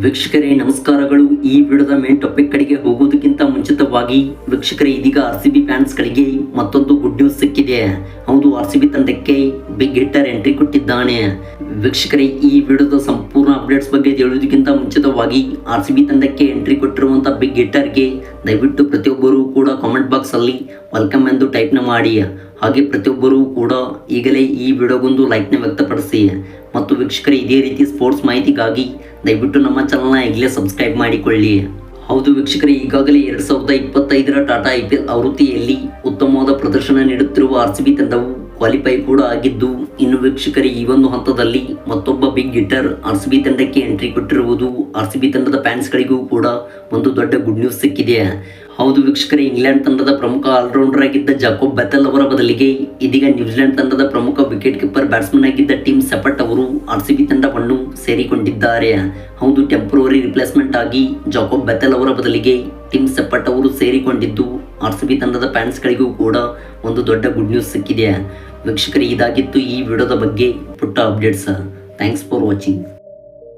ವೀಕ್ಷಕರೇ, ನಮಸ್ಕಾರಗಳು. ಈ ವಿಡಿಯೋದ ಮೇನ್ ಟಾಪಿಕ್ ಕಡೆಗೆ ಹೋಗೋದಕ್ಕಿಂತ ಮುಂಚಿತವಾಗಿ ವೀಕ್ಷಕರೇ, ಇದೀಗ ಆರ್ ಸಿ ಬಿ ಫ್ಯಾನ್ಸ್ಗಳಿಗೆ ಮತ್ತೊಂದು ಗುಡ್ ನ್ಯೂಸ್ ಸಿಕ್ಕಿದೆ. ಹೌದು ಆರ್ ಸಿ ಬಿ ತಂಡಕ್ಕೆ ಬಿಗ್ ಹಿಟ್ಟರ್ ಎಂಟ್ರಿ ಕೊಟ್ಟಿದ್ದಾನೆ. ವೀಕ್ಷಕರೇ, ಈ ವಿಡಿಯೋದ ಸಂಪೂರ್ಣ ಅಪ್ಡೇಟ್ಸ್ ಬಗ್ಗೆ ಹೇಳುವುದಕ್ಕಿಂತ ಮುಂಚಿತವಾಗಿ ಆರ್ ಸಿ ಬಿ ತಂಡಕ್ಕೆ ಎಂಟ್ರಿ ಕೊಟ್ಟಿರುವಂತಹ ಬಿಗ್ ಹಿಟ್ಟರ್ಗೆ ದಯವಿಟ್ಟು ಕೂಡ ಕಾಮೆಂಟ್ ಬಾಕ್ಸ್ ಅಲ್ಲಿ ವೆಲ್ಕಮ್ ಎಂದು ಟೈಪ್ನ ಮಾಡಿ ಹಾಗೆ ಪ್ರತಿಯೊಬ್ಬರೂ ಕೂಡ ಈಗಲೇ ಈ ವಿಡಿಯೋಗೊಂದು ಲೈಕ್ನ ವ್ಯಕ್ತಪಡಿಸಿ ಮತ್ತು ವೀಕ್ಷಕರು, ಇದೇ ರೀತಿ ಸ್ಪೋರ್ಟ್ಸ್ ಮಾಹಿತಿಗಾಗಿ ದಯವಿಟ್ಟು ನಮ್ಮ ಚಾನಲ್ನ ಈಗಲೇ ಸಬ್ಸ್ಕ್ರೈಬ್ ಮಾಡಿಕೊಳ್ಳಿ ಹೌದು ವೀಕ್ಷಕರು, ಈಗಾಗಲೇ ಎರಡು ಸಾವಿರದ ಇಪ್ಪತ್ತೈದರ ಟಾಟಾ ಐ ಪಿ ಎಲ್ ಆವೃತ್ತಿಯಲ್ಲಿ ಉತ್ತಮವಾದ ಪ್ರದರ್ಶನ ನೀಡುತ್ತಿರುವ ಆರ್ ಸಿ ಬಿ ತಂಡವು ಕ್ವಾಲಿಫೈ ಕೂಡ ಆಗಿದ್ದು, ಇನ್ನು ವೀಕ್ಷಕರೇ, ಈ ಒಂದು ಹಂತದಲ್ಲಿ ಮತ್ತೊಬ್ಬ big hitter R C B ತಂಡಕ್ಕೆ ಎಂಟ್ರಿ ಕೊಟ್ಟಿರುವುದು ಆರ್ ಸಿ ಬಿ ತಂಡದ ಫ್ಯಾನ್ಸ್ಗಳಿಗೂ ಕೂಡ ಒಂದು ದೊಡ್ಡ ಗುಡ್ ನ್ಯೂಸ್ ಸಿಕ್ಕಿದೆ. ಹೌದು ವೀಕ್ಷಕರೇ, ಇಂಗ್ಲೆಂಡ್ ತಂಡದ ಪ್ರಮುಖ ಆಲ್ರೌಂಡರ್ ಆಗಿದ್ದ ಜಾಕೋಬ್ ಬೆತಲ್ ಅವರ ಬದಲಿಗೆ ಇದೀಗ ನ್ಯೂಜಿಲೆಂಡ್ ತಂಡದ ಪ್ರಮುಖ ವಿಕೆಟ್ ಕೀಪರ್ ಬ್ಯಾಟ್ಸ್ಮನ್ ಆಗಿದ್ದ ಟೀಮ್ ಸೆಪಟ್ ಅವರು ಆರ್ ಸಿ ಬಿ ತಂಡವನ್ನು ಸೇರಿಕೊಂಡಿದ್ದಾರೆ. ಹೌದು ಟೆಂಪರರಿ ರಿಪ್ಲೇಸ್ಮೆಂಟ್ ಆಗಿ ಜಾಕೋಬ್ ಬೆತಲ್ ಅವರ ಬದಲಿಗೆ ಟೀಮ್ ಸೆಪಟ್ ಅವರು ಸೇರಿಕೊಂಡಿದ್ದು ಆರ್ ಸಿ ಬಿ ತಂಡದ ಫ್ಯಾನ್ಸ್ಗಳಿಗೂ ಕೂಡ ಒಂದು ದೊಡ್ಡ ಗುಡ್ ನ್ಯೂಸ್ ಸಿಕ್ಕಿದೆ. ವೀಕ್ಷಕರಿಗೆ ಇದಾಗಿತ್ತು ಈ ವಿಡಿಯೋದ ಬಗ್ಗೆ ಪುಟ್ಟ ಅಪ್ಡೇಟ್ಸ್ ಥ್ಯಾಂಕ್ಸ್ ಫಾರ್ ವಾಚಿಂಗ್